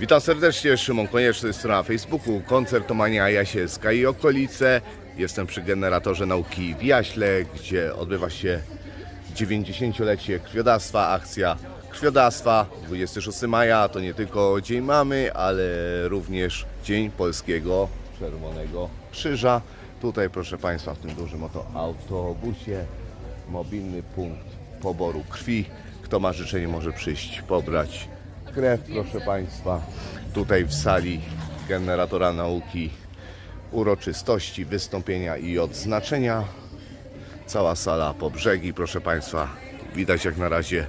Witam serdecznie, Szymon Konieczny, strona na Facebooku, koncertomania Jasielska i okolice. Jestem przy generatorze nauki w Jaśle, gdzie odbywa się 90-lecie krwiodawstwa, akcja krwiodawstwa 26 maja. To nie tylko Dzień Mamy, ale również Dzień Polskiego Czerwonego Krzyża. Tutaj proszę Państwa w tym dużym oto autobusie mobilny punkt poboru krwi. Kto ma życzenie może przyjść pobrać krew, proszę Państwa. Tutaj w sali generatora nauki uroczystości, wystąpienia i odznaczenia. Cała sala po brzegi, proszę Państwa. Widać jak na razie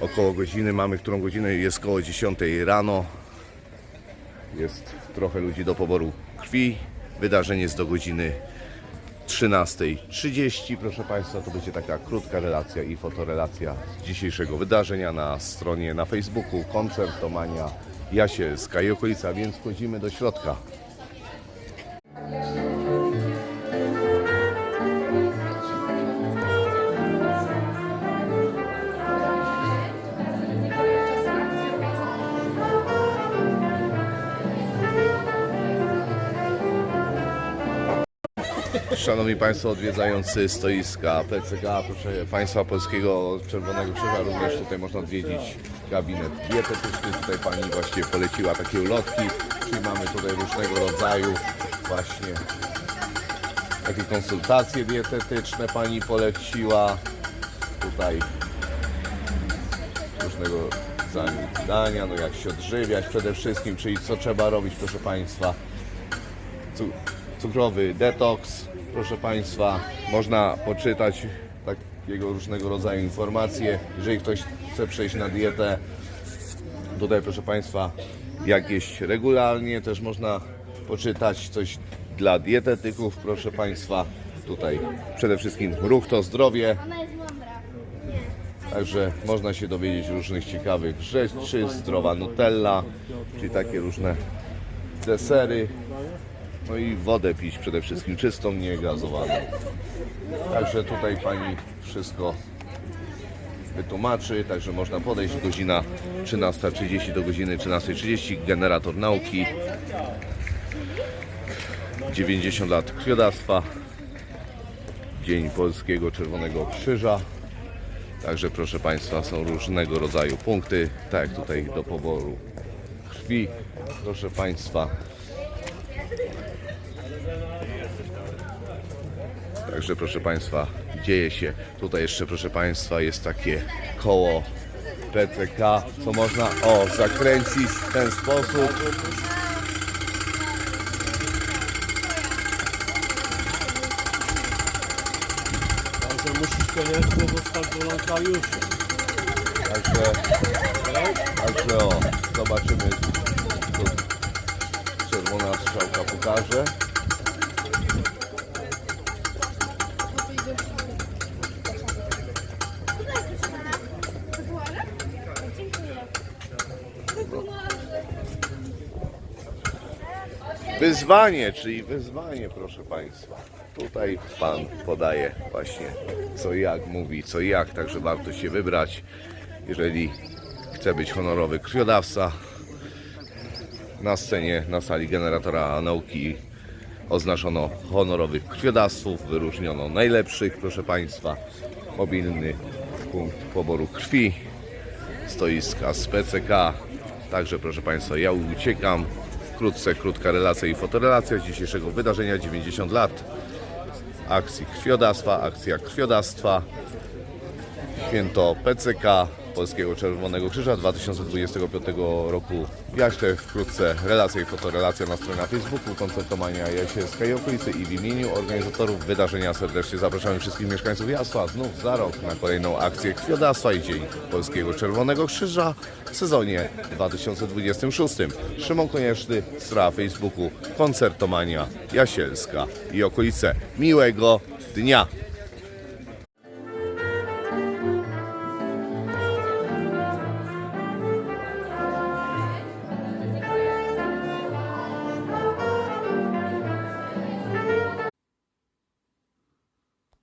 około godziny mamy, którą godzinę jest około 10 rano. Jest trochę ludzi do poboru krwi. Wydarzenie jest do godziny 13.30. Proszę Państwa, to będzie taka krótka relacja i fotorelacja dzisiejszego wydarzenia na stronie na Facebooku Koncertomania Jasielska i okolica, więc wchodzimy do środka. Szanowni Państwo odwiedzający stoiska PCK, proszę Państwa Polskiego Czerwonego Krzyża, również tutaj można odwiedzić gabinet dietetyczny. Tutaj Pani właśnie poleciła takie ulotki, czyli mamy tutaj różnego rodzaju właśnie takie konsultacje dietetyczne Pani poleciła. Tutaj różnego rodzaju dania, no jak się odżywiać przede wszystkim, czyli co trzeba robić proszę Państwa cukrowy detoks, proszę Państwa. Można poczytać takiego różnego rodzaju informacje. Jeżeli ktoś chce przejść na dietę, tutaj proszę Państwa, jak jeść regularnie, też można poczytać coś dla dietetyków, proszę Państwa. Tutaj przede wszystkim ruch to zdrowie. Także można się dowiedzieć różnych ciekawych rzeczy, zdrowa Nutella, czyli takie różne desery. No i wodę pić przede wszystkim czystą, nie gazowaną. Także tutaj pani wszystko wytłumaczy, także można podejść godzina 13.30 do godziny 13.30 generator nauki 90 lat krwiodawstwa Dzień Polskiego Czerwonego Krzyża Także proszę Państwa, są różnego rodzaju punkty, tak jak tutaj do poboru krwi. Proszę Państwa. Także proszę Państwa, dzieje się. Tutaj jeszcze proszę Państwa jest takie koło PTK, co można o zakręcić w ten sposób. Także musisz koniecznie dostać do notariusza. Także, także o, zobaczymy co czerwona strzałka pokaże. Wyzwanie, czyli wyzwanie, proszę Państwa. Tutaj Pan podaje właśnie co jak, mówi co jak, także warto się wybrać, jeżeli chce być honorowy krwiodawca. Na scenie, na sali generatora nauki oznaczono honorowych krwiodawców, wyróżniono najlepszych, proszę Państwa. Mobilny punkt poboru krwi, stoiska z PCK. Także proszę Państwa, ja uciekam. Wkrótce krótka relacja i fotorelacja z dzisiejszego wydarzenia 90 lat. Akcji krwiodawstwa, akcja krwiodawstwa, święto PCK Polskiego Czerwonego Krzyża 2025 roku w Jaśle. Wkrótce relacja i fotorelacja na stronie na Facebooku Koncertomania Jasielska i okolicy i w imieniu organizatorów wydarzenia serdecznie zapraszamy wszystkich mieszkańców Jasła znów za rok na kolejną akcję krwiodawstwa i Dzień Polskiego Czerwonego Krzyża w sezonie 2026. Szymon Konieczny, strona Facebooku Koncertomania Jasielska i okolice. Miłego dnia!